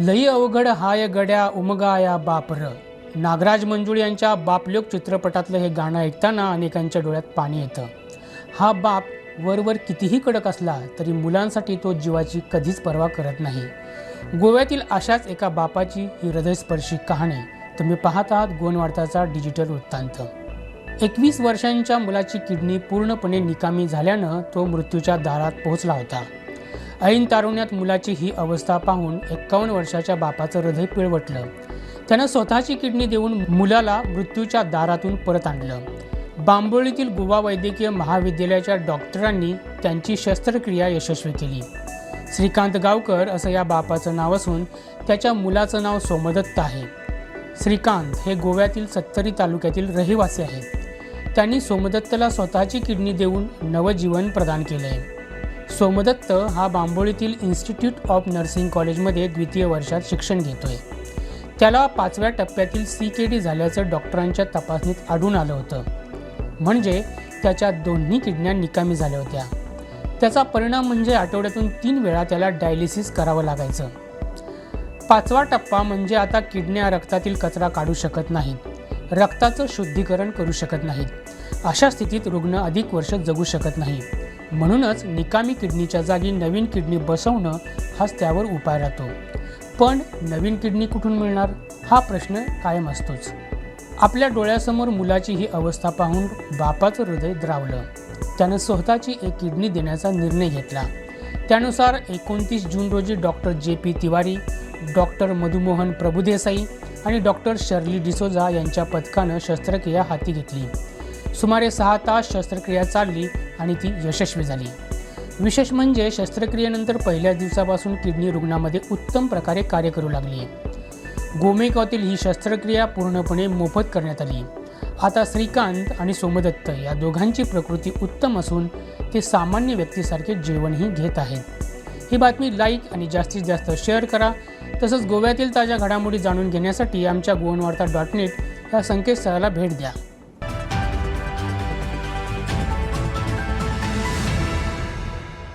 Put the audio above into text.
लई अवघड हाय गड्या उमगाया बापर. नागराज मंजुळ यांच्या बापलोक चित्रपटातलं हे गाणं ऐकताना अनेकांच्या डोळ्यात पाणी येतं. हा बाप वरवर कितीही कडक असला तरी मुलांसाठी तो जीवाची कधीच पर्वा करत नाही. गोव्यातील अशाच एका बापाची ही हृदयस्पर्शी कहाणी तुम्ही पाहत आहात गोनवार्ताचा डिजिटल वृत्तांत. एकवीस वर्षांच्या मुलाची किडनी पूर्णपणे निकामी झाल्यानं तो मृत्यूच्या दारात पोहोचला होता. ऐन तारुण्यात मुलाची ही अवस्था पाहून एक्कावन्न वर्षाच्या बापाचं हृदय पिळवटलं. त्यानं स्वतःची किडनी देऊन मुलाला मृत्यूच्या दारातून परत आणलं. बांबोळीतील गोवा वैद्यकीय महाविद्यालयाच्या डॉक्टरांनी त्यांची शस्त्रक्रिया यशस्वी केली. श्रीकांत गावकर असं या बापाचं नाव असून त्याच्या मुलाचं नाव सोमदत्त आहे. श्रीकांत हे गोव्यातील सत्तरी तालुक्यातील रहिवासी आहेत. त्यांनी सोमदत्तला स्वतःची किडनी देऊन नवजीवन प्रदान केले आहे सोमदत्त हा बांबोळीतील इन्स्टिट्यूट ऑफ नर्सिंग कॉलेजमध्ये द्वितीय वर्षात शिक्षण घेतोय. त्याला पाचव्या टप्प्यातील सी के डी झाल्याचं डॉक्टरांच्या तपासणीत आढळून आलं होतं. म्हणजे त्याच्या दोन्ही किडन्या निकामी झाल्या होत्या. त्याचा परिणाम म्हणजे आठवड्यातून तीन वेळा त्याला डायलिसिस करावं लागायचं. पाचवा टप्पा म्हणजे आता किडन्या रक्तातील कचरा काढू शकत नाहीत. रक्ताचं शुद्धीकरण करू शकत नाहीत. अशा स्थितीत रुग्ण अधिक वर्ष जगू शकत नाही म्हणूनच निकामी किडनीच्या जागी नवीन किडनी बसवणं हाच त्यावर उपाय राहतो. पण नवीन किडनी कुठून मिळणार? हा प्रश्न कायम असतोच. आपल्या डोळ्यासमोर मुलाची ही अवस्था पाहून बापाचं हृदय द्रावलं. त्यानं स्वतःची एक किडनी देण्याचा निर्णय घेतला. त्यानुसार एकोणतीस जून रोजी doctor J P Tiwari doctor Madhumohan Prabhudesai आणि डॉक्टर शर्ली डिसोजा यांच्या पथकानं शस्त्रक्रिया हाती घेतली. सुमारे सहा तास शस्त्रक्रिया चालली आणि ती यशस्वी झाली. विशेष म्हणजे शस्त्रक्रियेनंतर पहिल्याच दिवसापासून किडनी रुग्णामध्ये उत्तम प्रकारे कार्य करू लागली. गोमेगावतील ही शस्त्रक्रिया पूर्णपणे मोफत करण्यात आली. आता श्रीकांत आणि सोमदत्त या दोघांची प्रकृती उत्तम असून ते सामान्य व्यक्तीसारखे जेवणही घेत आहेत. ही बातमी लाईक आणि जास्तीत जास्त शेअर करा. तसंच गोव्यातील ताज्या घडामोडी जाणून घेण्यासाठी आमच्या गोवनवार्ता डॉट नेट या संकेतस्थळाला भेट द्या.